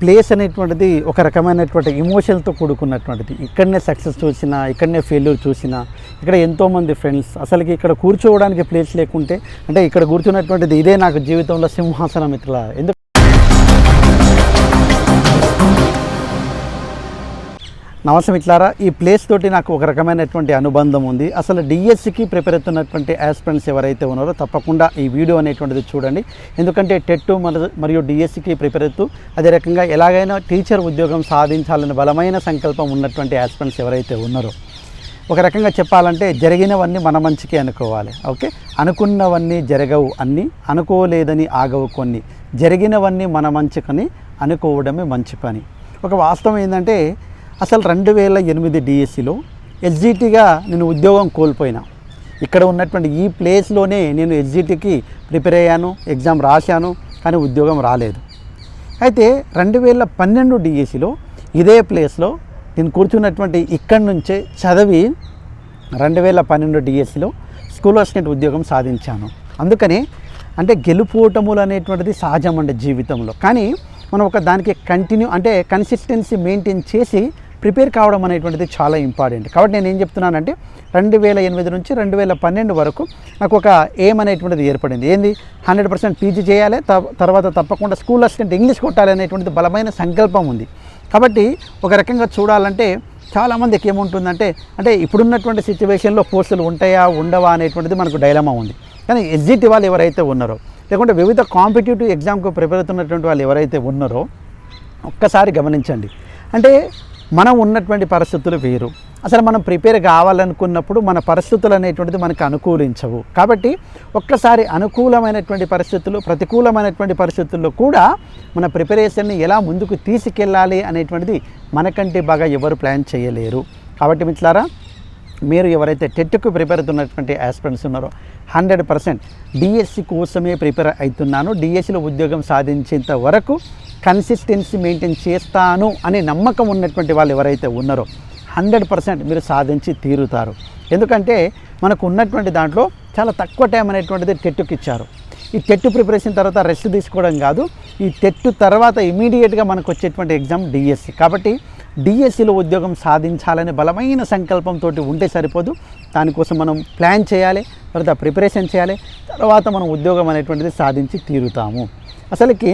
Place అనేటువంటిది ఒక రకమైనటువంటి ఇమోషన్తో కూడుకున్నటువంటిది. ఇక్కడనే సక్సెస్ చూసినా ఇక్కడనే ఫెయిల్యూర్ చూసినా ఇక్కడ ఎంతోమంది ఫ్రెండ్స్ అసలుకి ఇక్కడ కూర్చోవడానికి ప్లేస్ లేకుంటే అంటే ఇక్కడ కూర్చున్నటువంటిది ఇదే నాకు జీవితంలో సింహాసనం ఇట్లా ఎందుకు నమస్తే మిట్లారా ఈ ప్లేస్ తోటి నాకు ఒక రకమైనటువంటి అనుబంధం ఉంది. అసలు డిఎస్సికి ప్రిపేర్ అవుతున్నటువంటి ఆస్పిరెంట్స్ ఎవరైతే ఉన్నారో తప్పకుండా ఈ వీడియో అనేటువంటిది చూడండి. ఎందుకంటే టెట్ మరియు డిఎస్సికి ప్రిపేర్ అవుతూ అదే రకంగా ఎలాగైనా టీచర్ ఉద్యోగం సాధించాలని బలమైన సంకల్పం ఉన్నటువంటి ఆస్పిరెంట్స్ ఎవరైతే ఉన్నారో ఒక రకంగా చెప్పాలంటే జరిగినవన్నీ మన మంచికి అనుకోవాలి. ఓకే? అనుకున్నవన్నీ జరగవు అన్నీ అనుకోలేదని ఆగవు కొన్ని. జరిగినవన్నీ మన మంచికని అనుకోవడమే మంచి పని. ఒక వాస్తవం ఏంటంటే అసలు రెండు వేల ఎనిమిది డిఎస్సిలో ఎస్జిటిగా నేను ఉద్యోగం కోల్పోయినా. ఇక్కడ ఉన్నటువంటి ఈ ప్లేస్లోనే నేను ఎస్జిటికి ప్రిపేర్ అయ్యాను ఎగ్జామ్ రాశాను కానీ ఉద్యోగం రాలేదు. అయితే రెండు వేల పన్నెండు డిఎస్సిలో ఇదే ప్లేస్లో నేను కూర్చున్నటువంటి ఇక్కడి నుంచే చదివి రెండు వేల పన్నెండు డిఎస్సిలో స్కూల్ అసిస్టెంట్ ఉద్యోగం సాధించాను. అందుకని అంటే గెలుపోటములు అనేటువంటిది సహజం అండి జీవితంలో. కానీ మనం ఒక దానికి కంటిన్యూ అంటే కన్సిస్టెన్సీ మెయింటైన్ చేసి ప్రిపేర్ కావడం అనేటువంటిది చాలా ఇంపార్టెంట్. కాబట్టి నేను ఏం చెప్తున్నానంటే రెండు వేల ఎనిమిది నుంచి రెండు వేల పన్నెండు వరకు నాకు ఒక ఎయిమ్ అనేటువంటిది ఏర్పడింది. ఏంది? హండ్రెడ్ పర్సెంట్ పీజీ చేయాలి తర్వాత తప్పకుండా స్కూల్ అసిస్టెంట్ ఇంగ్లీష్ కొట్టాలి అనేటువంటిది బలమైన సంకల్పం ఉంది. కాబట్టి ఒక రకంగా చూడాలంటే చాలామందికి ఏముంటుందంటే అంటే ఇప్పుడున్నటువంటి సిచ్యువేషన్లో పోస్టులు ఉంటాయా ఉండవా అనేటువంటిది మనకు డైలమా ఉంది. కానీ ఎగ్జిట్ వాళ్ళు ఎవరైతే ఉన్నారో లేకుంటే వివిధ కాంపిటేటివ్ ఎగ్జామ్కు ప్రిపేర్ అవుతున్నటువంటి వాళ్ళు ఎవరైతే ఉన్నారో ఒక్కసారి గమనించండి. అంటే మనం ఉన్నటువంటి పరిస్థితులు వేరు. అసలు మనం ప్రిపేర్ కావాలనుకున్నప్పుడు మన పరిస్థితులు అనేటువంటిది మనకు అనుకూలించవు. కాబట్టి ఒక్కసారి అనుకూలమైనటువంటి పరిస్థితులు ప్రతికూలమైనటువంటి పరిస్థితుల్లో కూడా మన ప్రిపరేషన్ని ఎలా ముందుకు తీసుకెళ్ళాలి అనేటువంటిది మనకంటే బాగా ఎవరు ప్లాన్ చేయలేరు. కాబట్టి మిట్లారా మీరు ఎవరైతే టెట్కు ప్రిపేర్ అవుతున్నటువంటి ఆస్పిరెంట్స్ ఉన్నారో హండ్రెడ్ పర్సెంట్ డిఎస్సి కోసమే ప్రిపేర్ అవుతున్నాను. డిఎస్సిలో ఉద్యోగం సాధించేంత వరకు కన్సిస్టెన్సీ మెయింటైన్ చేస్తాను అనే నమ్మకం ఉన్నటువంటి వాళ్ళు ఎవరైతే ఉన్నారో హండ్రెడ్ పర్సెంట్ మీరు సాధించి తీరుతారు. ఎందుకంటే మనకు ఉన్నటువంటి దాంట్లో చాలా తక్కువ టైం అనేటువంటిది టెట్టుకి ఇచ్చారు. ఈ టెట్టు ప్రిపరేషన్ తర్వాత రెస్ట్ తీసుకోవడం కాదు ఈ టెట్టు తర్వాత ఇమీడియట్గా మనకు వచ్చేటువంటి ఎగ్జామ్ డిఎస్సి కాబట్టి డిఎస్సిలో ఉద్యోగం సాధించాలనే బలమైన సంకల్పంతో ఉంటే సరిపోదు. దానికోసం మనం ప్లాన్ చేయాలి తర్వాత ప్రిపరేషన్ చేయాలి తర్వాత మనం ఉద్యోగం అనేటువంటిది సాధించి తీరుతాము. అసలుకి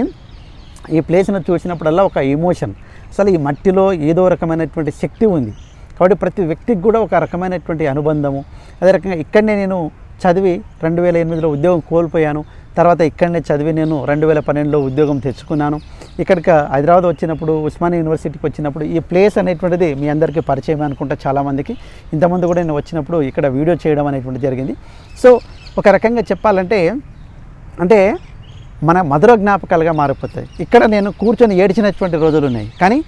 ఈ ప్లేస్ను చూసినప్పుడల్లా ఒక ఎమోషన్ అసలు ఈ మట్టిలో ఏదో రకమైనటువంటి శక్తి ఉంది. కాబట్టి ప్రతి వ్యక్తికి కూడా ఒక రకమైనటువంటి అనుబంధము. అదే రకంగా ఇక్కడనే నేను చదివి రెండు వేల ఎనిమిదిలో ఉద్యోగం కోల్పోయాను. తర్వాత ఇక్కడనే చదివి నేను రెండు వేల పన్నెండులో ఉద్యోగం తెచ్చుకున్నాను. ఇక్కడికి హైదరాబాద్ వచ్చినప్పుడు ఉస్మానియా యూనివర్సిటీకి వచ్చినప్పుడు ఈ ప్లేస్ అనేటువంటిది మీ అందరికీ పరిచయం అనుకుంటా చాలామందికి ఇంతమంది కూడా నేను వచ్చినప్పుడు ఇక్కడ వీడియో చేయడం అనేటువంటి జరిగింది. సో ఒక రకంగా చెప్పాలంటే అంటే మన మధుర జ్ఞాపకాలుగా మారిపోతాయి. ఇక్కడ నేను కూర్చొని ఏడ్చినటువంటి రోజులు ఉన్నాయి. కానీ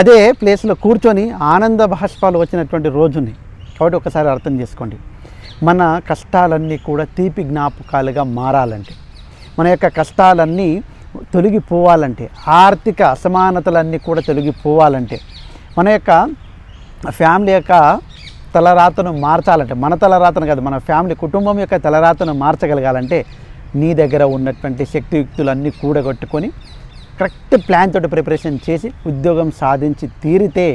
అదే ప్లేస్లో కూర్చొని ఆనంద భాష్పాలు వచ్చినటువంటి రోజు ఉన్నాయి కాబట్టి ఒకసారి అర్థం చేసుకోండి. మన కష్టాలన్నీ కూడా తీపి జ్ఞాపకాలుగా మారాలంటే. మన యొక్క కష్టాలన్నీ తొలగిపోవాలంటే ఆర్థిక అసమానతలన్నీ కూడా తొలగిపోవాలంటే మన యొక్క ఫ్యామిలీ యొక్క తలరాతను మార్చాలంటే మన తలరాతను కాదు మన ఫ్యామిలీ కుటుంబం యొక్క తలరాతను మార్చగలగాలంటే నీ దగ్గర ఉన్నటువంటి శక్తియుక్తులన్నీ కూడగొట్టుకొని కరెక్ట్ ప్లాన్ తోటి ప్రిపరేషన్ చేసి ఉద్యోగం సాధించి తీరితే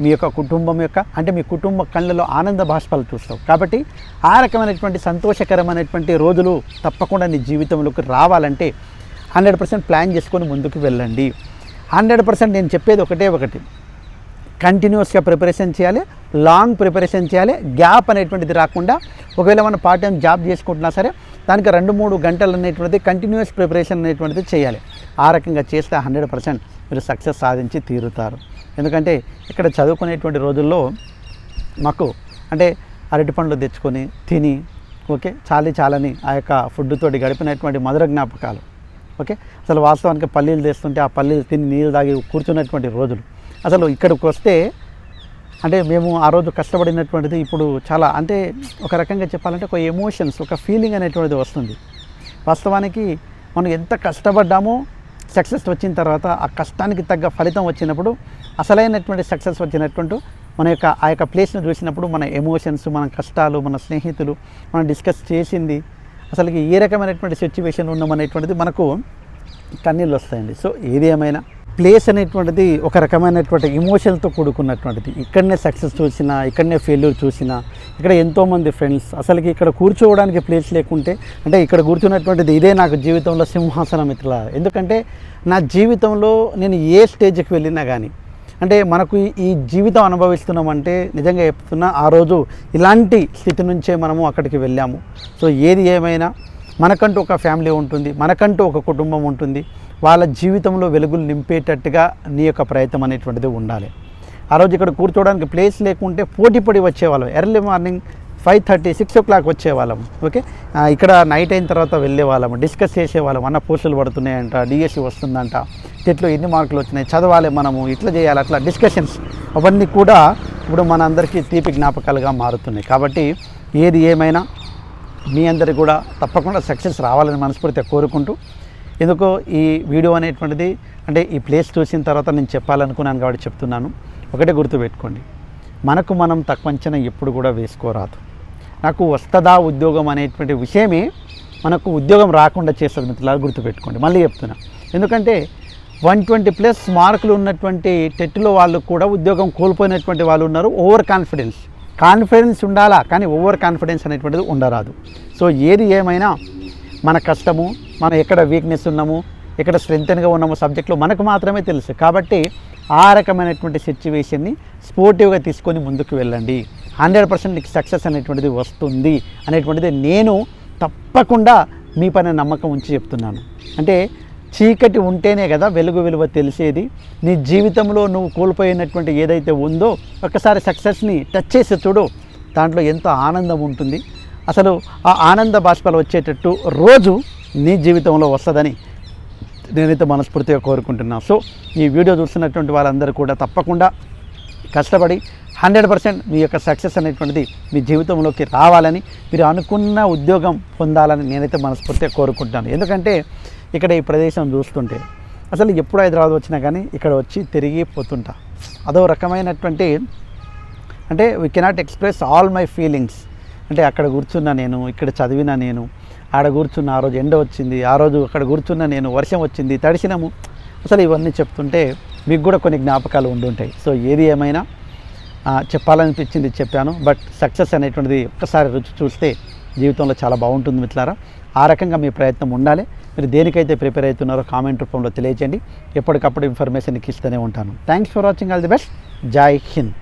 మీ యొక్క కుటుంబం యొక్క అంటే మీ కుటుంబ కళ్ళలో ఆనంద బాష్పాలు చూస్తావు. కాబట్టి ఆ రకమైనటువంటి సంతోషకరమైనటువంటి రోజులు తప్పకుండా నీ జీవితంలోకి రావాలంటే హండ్రెడ్ పర్సెంట్ ప్లాన్ చేసుకొని ముందుకు వెళ్ళండి. హండ్రెడ్ పర్సెంట్ నేను చెప్పేది ఒకటే ఒకటి. కంటిన్యూస్గా ప్రిపరేషన్ చేయాలి లాంగ్ ప్రిపరేషన్ చేయాలి గ్యాప్ అనేటువంటిది రాకుండా ఒకవేళ మనం పార్ట్ టైం జాబ్ చేసుకుంటున్నా సరే దానికి రెండు మూడు గంటలు అనేటువంటిది కంటిన్యూస్ ప్రిపరేషన్ అనేటువంటిది చేయాలి. ఆ రకంగా చేస్తే హండ్రెడ్ పర్సెంట్ మీరు సక్సెస్ సాధించి తీరుతారు. ఎందుకంటే ఇక్కడ చదువుకునేటువంటి రోజుల్లో మాకు అంటే అరటి పండ్లు తెచ్చుకొని తిని ఓకే చాలి చాలని ఆ యొక్క ఫుడ్ గడిపినటువంటి మధుర జ్ఞాపకాలు ఓకే. అసలు వాస్తవానికి పల్లీలు తెస్తుంటే ఆ పల్లీలు తిని నీళ్ళు తాగి కూర్చున్నటువంటి రోజులు. అసలు ఇక్కడికి వస్తే అంటే మేము ఆ రోజు కష్టపడినటువంటిది ఇప్పుడు చాలా అంటే ఒక రకంగా చెప్పాలంటే ఒక ఎమోషన్స్ ఒక ఫీలింగ్ అనేటువంటిది వస్తుంది. వాస్తవానికి మనం ఎంత కష్టపడ్డామో సక్సెస్ వచ్చిన తర్వాత ఆ కష్టానికి తగ్గ ఫలితం వచ్చినప్పుడు అసలైనటువంటి సక్సెస్ వచ్చినటువంటి మన యొక్క ఆ యొక్క ప్లేస్ని చూసినప్పుడు మన ఎమోషన్స్ మన కష్టాలు మన స్నేహితులు మనం డిస్కస్ చేసింది అసలుకి ఏ రకమైనటువంటి సిచ్యువేషన్ ఉన్నామనేటువంటిది మనకు కన్నీళ్ళు వస్తాయండి. సో ఏది ఏమైనా ప్లేస్ అనేటువంటిది ఒక రకమైనటువంటి ఇమోషన్తో కూడుకున్నటువంటిది. ఇక్కడనే సక్సెస్ చూసినా ఇక్కడనే ఫెయిల్యూర్ చూసినా ఇక్కడ ఎంతోమంది ఫ్రెండ్స్ అసలుకి ఇక్కడ కూర్చోవడానికి ప్లేస్ లేకుంటే అంటే ఇక్కడ కూర్చున్నటువంటిది ఇదే నాకు జీవితంలో సింహాసనం ఇట్లా ఎందుకంటే నా జీవితంలో నేను ఏ స్టేజ్కి వెళ్ళినా కానీ అంటే మనకు ఈ- ఈ జీవితం అనుభవిస్తున్నామంటే నిజంగా చెప్తున్నా ఆ రోజు ఇలాంటి స్థితి నుంచే మనము అక్కడికి వెళ్ళాము. సో ఏది ఏమైనా మనకంటూ ఒక ఫ్యామిలీ ఉంటుంది మనకంటూ ఒక కుటుంబం ఉంటుంది. వాళ్ళ జీవితంలో వెలుగులు నింపేటట్టుగా నీ యొక్క ప్రయత్నం అనేటువంటిది ఉండాలి. ఆ రోజు ఇక్కడ కూర్చోవడానికి ప్లేస్ లేకుంటే పోటీ పడి వచ్చేవాళ్ళం. Early morning five thirty six o'clock వచ్చేవాళ్ళం. ఓకే? ఇక్కడ నైట్ అయిన తర్వాత వెళ్ళే వాళ్ళము డిస్కస్ చేసేవాళ్ళం. అన్న పోస్టులు పడుతున్నాయంట డిఎస్సి వస్తుందంట. టెట్లో ఎన్ని మార్కులు వచ్చినాయి? చదవాలి మనము ఇట్లా చేయాలి అట్లా డిస్కషన్స్ అవన్నీ కూడా ఇప్పుడు మనందరికీ తీపి జ్ఞాపకాలుగా మారుతున్నాయి. కాబట్టి ఏది ఏమైనా మీ అందరికీ కూడా తప్పకుండా సక్సెస్ రావాలని మనస్ఫూర్తిగా కోరుకుంటూ ఎందుకో ఈ వీడియో అనేటువంటిది అంటే ఈ ప్లేస్ చూసిన తర్వాత నేను చెప్పాలనుకున్నాను కాబట్టి చెప్తున్నాను. ఒకటే గుర్తుపెట్టుకోండి మనకు మనం తక్కువంచన ఎప్పుడు కూడా వేసుకోరాదు. నాకు వస్తుందా ఉద్యోగం అనేటువంటి విషయమే మనకు ఉద్యోగం రాకుండా చేస్తుంది మిత్రులారా గుర్తుపెట్టుకోండి మళ్ళీ చెప్తున్నా. ఎందుకంటే వన్ ట్వంటీ ప్లస్ మార్కులు ఉన్నటువంటి టెట్లో వాళ్ళు కూడా ఉద్యోగం కోల్పోయినటువంటి వాళ్ళు ఉన్నారు. Over confidence. కాన్ఫిడెన్స్ ఉండాలా? కానీ ఓవర్ కాన్ఫిడెన్స్ అనేటువంటిది ఉండరాదు. సో ఏది ఏమైనా మన కష్టము మనం ఎక్కడ వీక్నెస్ ఉన్నాము ఎక్కడ స్ట్రెంగ్త్గా ఉన్నాము సబ్జెక్ట్లో మనకు మాత్రమే తెలుసు. కాబట్టి ఆ రకమైనటువంటి సిచ్యువేషన్ని స్పోర్టివ్గా తీసుకొని ముందుకు వెళ్ళండి. హండ్రెడ్ పర్సెంట్ నీకు సక్సెస్ అనేటువంటిది వస్తుంది. అనేటువంటిది నేను తప్పకుండా మీ పైన నమ్మకం ఉంచి చెప్తున్నాను. అంటే చీకటి ఉంటేనే కదా వెలుగు విలువ తెలిసేది. నీ జీవితంలో నువ్వు కోల్పోయినటువంటి ఏదైతే ఉందో ఒక్కసారి సక్సెస్ని టచ్ చేసి చూడు. దాంట్లో ఎంతో ఆనందం ఉంటుంది. అసలు ఆ ఆనంద బాష్పాలు వచ్చేటట్టు రోజు నీ జీవితంలో వస్తుందని నేనైతే మనస్ఫూర్తిగా కోరుకుంటున్నాను సో ఈ వీడియో చూస్తున్నటువంటి వాళ్ళందరూ కూడా తప్పకుండా కష్టపడి హండ్రెడ్ పర్సెంట్ మీ యొక్క సక్సెస్ అనేటువంటిది మీ జీవితంలోకి రావాలని మీరు అనుకున్న ఉద్యోగం పొందాలని నేనైతే మనస్ఫూర్తిగా కోరుకుంటున్నాను. ఎందుకంటే ఇక్కడ ఈ ప్రదేశం చూస్తుంటే అసలు ఎప్పుడు హైదరాబాద్ వచ్చినా కానీ ఇక్కడ వచ్చి తిరిగి పోతుంటా. అదో రకమైనటువంటి అంటే we cannot express all my feelings అంటే అక్కడ కూర్చున్నా నేను ఇక్కడ చదివిన నేను ఆడ కూర్చున్న ఆ రోజు ఎండ వచ్చింది ఆ రోజు అక్కడ కూర్చున్న నేను వర్షం వచ్చింది తడిసినాము. అసలు ఇవన్నీ చెప్తుంటే మీకు కూడా కొన్ని జ్ఞాపకాలు ఉండుంటాయి సో ఏది ఏమైనా చెప్పాలనిపించింది చెప్పాను. బట్ సక్సెస్ అనేటువంటిది ఒక్కసారి రుచి చూస్తే జీవితంలో చాలా బాగుంటుంది మిత్రులారా. ఆ రకంగా మీ ప్రయత్నం ఉండాలి. మీరు దేనికైతే ప్రిపేర్ అవుతున్నారో కామెంట్ రూపంలో తెలియజేయండి ఎప్పటికప్పుడు ఇన్ఫర్మేషన్ ఇస్తూనే ఉంటాను. Thanks for watching all the best Jai Hind